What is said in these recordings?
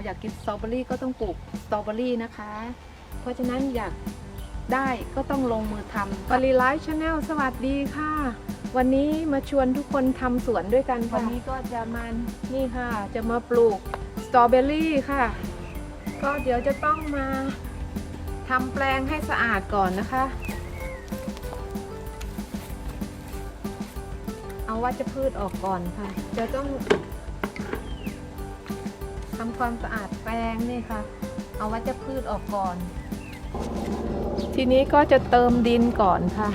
เขาอยากกินสตรอเบอรี่ก็ต้องปลูกสตรอเบอรี่นะคะ เพราะฉะนั้นอยากได้ก็ต้องลงมือทำปริไลฟ์ชาแนลสวัสดีค่ะ วันนี้มาชวนทุกคนทำสวนด้วยกันวันนี้ก็จะมานี่ค่ะ จะมาปลูกสตรอเบอรี่ค่ะ ก็เดี๋ยวจะต้องมาทำแปลงให้สะอาดก่อนนะคะ เอาวัชพืชออกก่อนค่ะ จะต้อง ทำความสะอาดแปลงนี่ค่ะ เอาวัชพืชออกก่อน ทีนี้ก็จะเติมดินก่อนค่ะ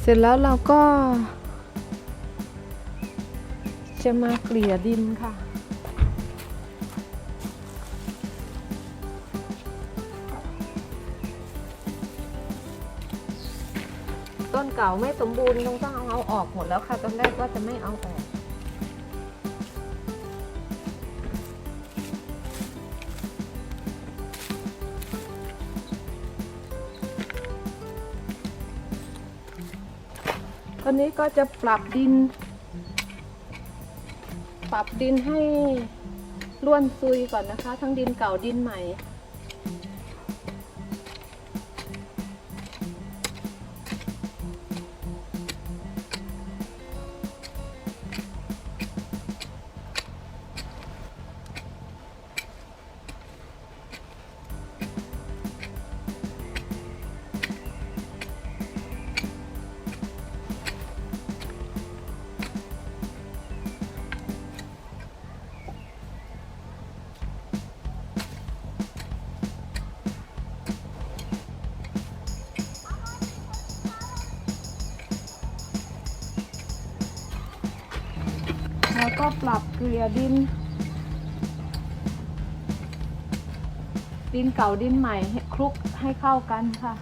เสร็จแล้วเราก็ จะมาเกลี่ยดินค่ะ เก่าไม่สมบูรณ์ต้องต้องเอาเอาออกหมดแล้วค่ะตอนแรกว่าจะไม่เอาออก ตอนนี้ก็จะปรับดิน ปรับดินให้ร่วนซุยก่อนนะคะ ทั้งดินเก่าดินใหม่ ปรับเกลี่ยดิน ดินเก่าดินใหม่คลุกให้เข้ากันค่ะ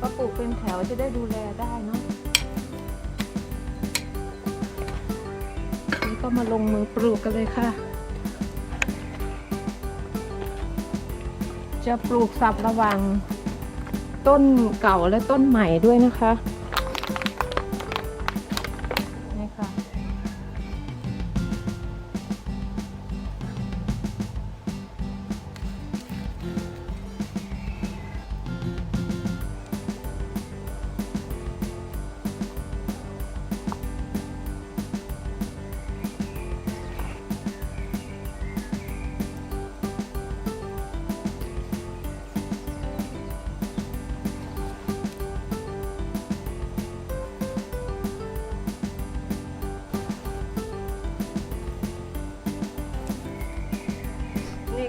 ก็ปลูกเป็นแถวจะได้ดูแลได้เนาะนี่ก็มาลงมือปลูกกันเลยค่ะ จะปลูกสับระหว่างต้นเก่าและต้นใหม่ด้วยนะคะ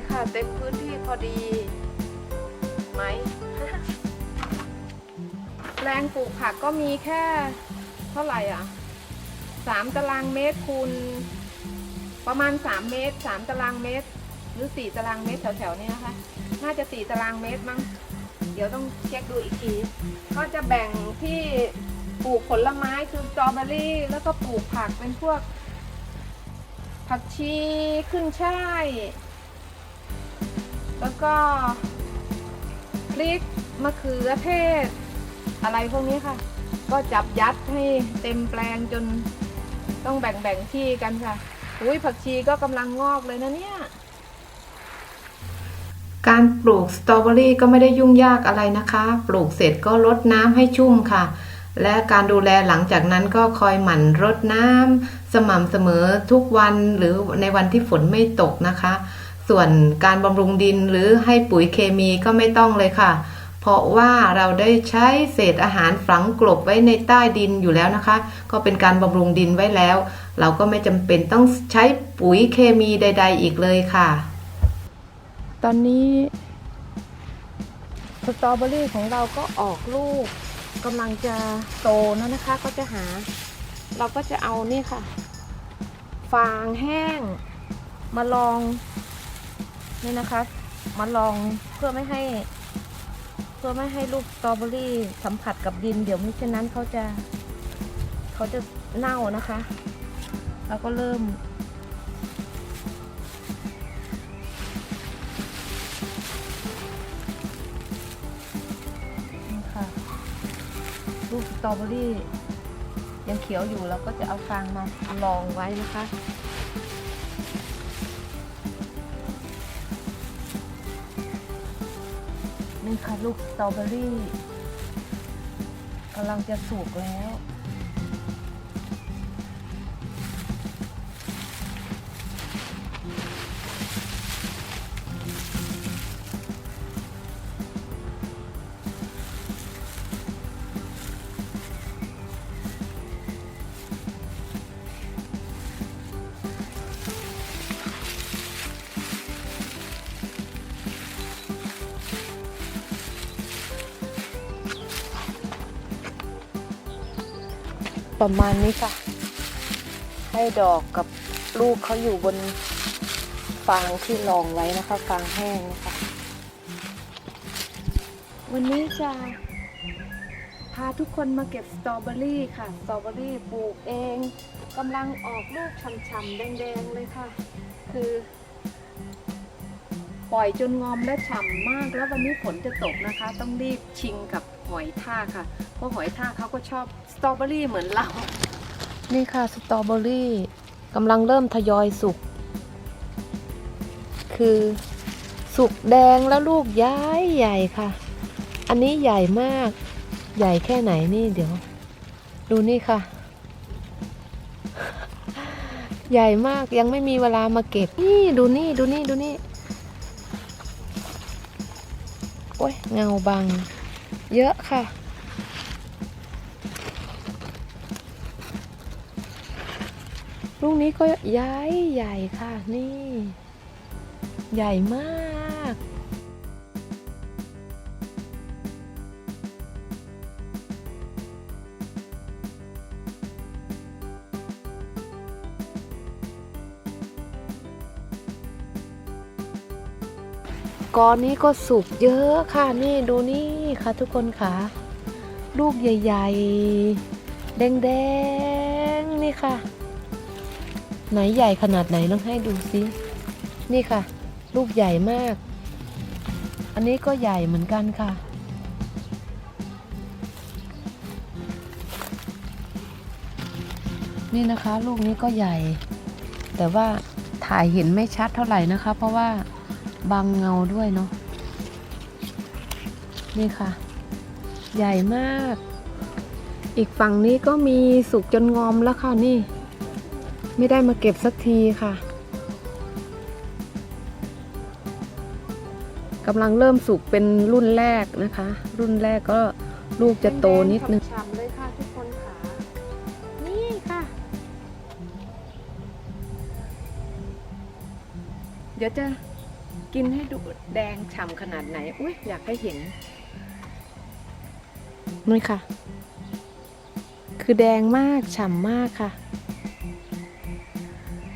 ค่ะ เต็มพื้นที่พอดีไหม แปลงปลูกผักก็มีแค่เท่าไหร่อะสามตารางเมตรคูณประมาณสามเมตรสามตารางเมตร หรือสี่ตารางเมตรแถวๆนี้นะคะ น่าจะสี่ตารางเมตรมั้ง เดี๋ยวต้องเช็คดูอีกที ก็จะแบ่งที่ปลูกผลไม้คือสตรอเบอรี่ แล้วก็ปลูกผักเป็นพวกผักชีขึ้นช่าย แล้วก็พริกมะเขือเทศ อะไรพวกนี้ค่ะ ก็จับยัดให้เต็มแปลงจนต้องแบ่งๆที่กันค่ะอุ้ยผักชีก็กำลังงอกเลยนะเนี่ย การปลูกสตรอเบอรี่ก็ไม่ได้ยุ่งยากอะไรนะคะ ปลูกเสร็จก็รดน้ำให้ชุ่มค่ะ และการดูแลหลังจากนั้นก็คอยหมั่นรดน้ำสม่ำเสมอทุกวันหรือในวันที่ฝนไม่ตกนะคะ ส่วนการบำรุงดินหรือให้ปุ๋ยเคมีก็ไม่ต้องเลยค่ะ เพราะว่าเราได้ใช้เศษอาหารฝังกลบไว้ในใต้ดินอยู่แล้วนะคะ ก็เป็นการบำรุงดินไว้แล้ว เราก็ไม่จำเป็นต้องใช้ปุ๋ยเคมีใด ๆ อีกเลยค่ะ ตอนนี้สตรอเบอรี่ของเราก็ออกลูกกำลังจะโตแล้วนะคะ ก็จะหา เราก็จะเอานี่ค่ะ ฟางแห้งมาลอง นี่นะคะมาลองเพื่อไม่ให้ เพื่อไม่ให้ลูกสตรอเบอรี่สัมผัสกับดิน เดี๋ยวมิฉะนั้นเขาจะเขาจะเน่านะคะ แล้วก็เริ่ม นี่ค่ะลูกสตรอเบอรี่ยังเขียวอยู่เราก็จะเอาฟางมาลองไว้นะคะ นี่ค่ะลูกสตรอเบอรี่กำลังจะสุกแล้ว ประมาณนี้ค่ะ ให้ดอกกับลูกเขาอยู่บนฟางที่รองไว้นะคะ ฟางแห้งนะคะ วันนี้จะพาทุกคนมาเก็บสตรอเบอรี่ค่ะ สตรอเบอรี่ปลูกเองกำลังออกลูกฉ่ำๆแดงๆเลยค่ะ คือ ปล่อยจนงอมและฉ่ำมากแล้ววันนี้ฝนจะตกนะคะ ต้องรีบชิงกับ หอยทากค่ะ เพราะหอยทากเขาก็ชอบสตรอเบอรี่เหมือนเรา นี่ค่ะสตรอเบอรี่กำลังเริ่มทยอยสุก คือสุกแดงแล้วลูกย้ายใหญ่ค่ะ อันนี้ใหญ่มาก ใหญ่แค่ไหนนี่เดี๋ยว ดูนี่ค่ะ ใหญ่มากยังไม่มีเวลามาเก็บ นี่ดูนี่ดูนี่ดูนี่โอ้ยเงาบัง เยอะค่ะ ลูกนี้ก็ย้ายใหญ่ค่ะนี่ ใหญ่มาก กอนนี้ก็สุกเยอะค่ะนี่ดูนี่ค่ะทุกคนค่ะ ลูกใหญ่ ๆ แดงๆนี่ค่ะ ไหนใหญ่ขนาดไหนลองให้ดูซินี่ค่ะ ลูกใหญ่มาก อันนี้ก็ใหญ่เหมือนกันค่ะ นี่นะคะ ลูกนี้ก็ใหญ่ แต่ว่าถ่ายเห็นไม่ชัดเท่าไหร่นะคะ เพราะว่า บังเงาด้วยเนาะนี่ค่ะ ใหญ่มาก อีกฝั่งนี้ก็มีสุกจนงอมแล้วค่ะนี่ ไม่ได้มาเก็บสักทีค่ะกำลังเริ่มสุกเป็นรุ่นแรกนะคะ รุ่นแรกก็ลูกจะโตนิดนึงฉ่ำเลยค่ะทุกคนค่ะ นี่ค่ะ เดี๋ยวจะ กินให้ดูแดงฉ่ำขนาดไหน อุ้ยอยากให้เห็นนี่ค่ะ คือแดงมากฉ่ำมากค่ะ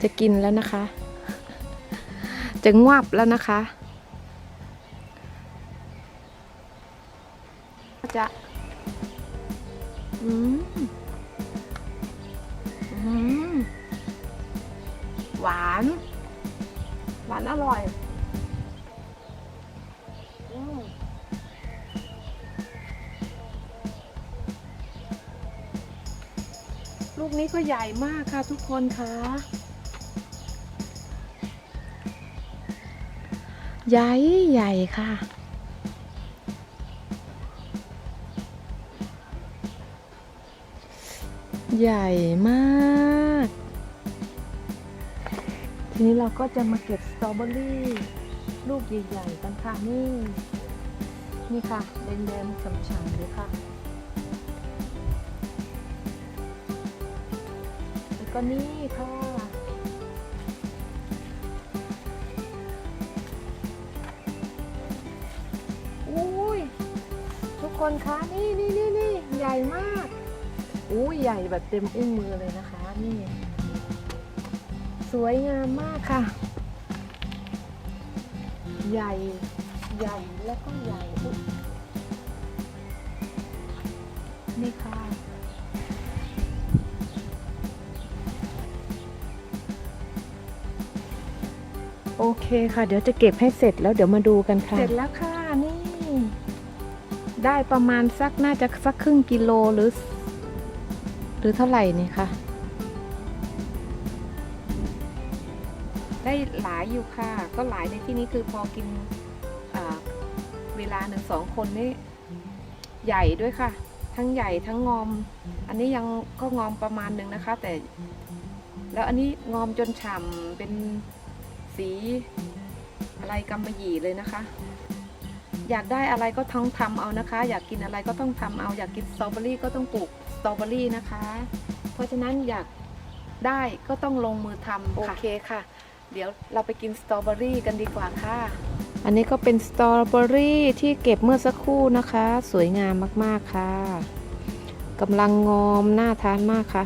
จะกินแล้วนะคะ จะงวับแล้วนะคะ จะ อืม อืม หวาน หวานอร่อย ลูกนี้ก็ใหญ่มากค่ะทุกคนคะใหญ่ใหญ่ค่ะ ใหญ่มาก ทีนี้เราก็จะมาเก็บสตรอเบอรี่ลูกใหญ่ๆกันค่ะนี่ นี่ค่ะแดงๆฉ่ำๆเลยค่ะ ก็นี่ค่ะ อุ้ย ทุกคนคะนี่นี่นี่นี่ใหญ่มาก อุ้ยใหญ่แบบเต็มอุ้งมือเลยนะคะ นี่ สวยงามมากค่ะ ใหญ่ ใหญ่แล้วก็ใหญ่ นี่ค่ะ โอเคค่ะ เดี๋ยวจะเก็บให้เสร็จแล้วเดี๋ยวมาดูกันค่ะ เสร็จแล้วค่ะนี่ ได้ประมาณสักน่าจะสักครึ่งกิโลหรือ หรือเท่าไหร่นี่คะได้หลายอยู่ค่ะ ก็หลายในที่นี้คือพอกินอ่าเวลาหนึ่งสองคนนี่ใหญ่ด้วยค่ะ ทั้งใหญ่ทั้งงอม อันนี้ยังก็งอมประมาณหนึ่งนะคะ แต่ แล้วอันนี้งอมจนฉ่ำเป็น สีอะไรกำมะหยี่เลยนะคะ อยากได้อะไรก็ต้องทำเอานะคะ อยากกินอะไรก็ต้องทำเอาอยากกินสตรอเบอรี่ก็ต้องปลูกสตรอเบอรี่นะคะ เพราะฉะนั้นอยากได้ก็ต้องลงมือทำโอเคค่ะ เดี๋ยวเราไปกินสตรอเบอรี่กันดีกว่าค่ะ อันนี้ก็เป็นสตรอเบอรี่ที่เก็บเมื่อสักครู่นะคะ สวยงามมากๆค่ะกำลังงอมน่าทานมากค่ะ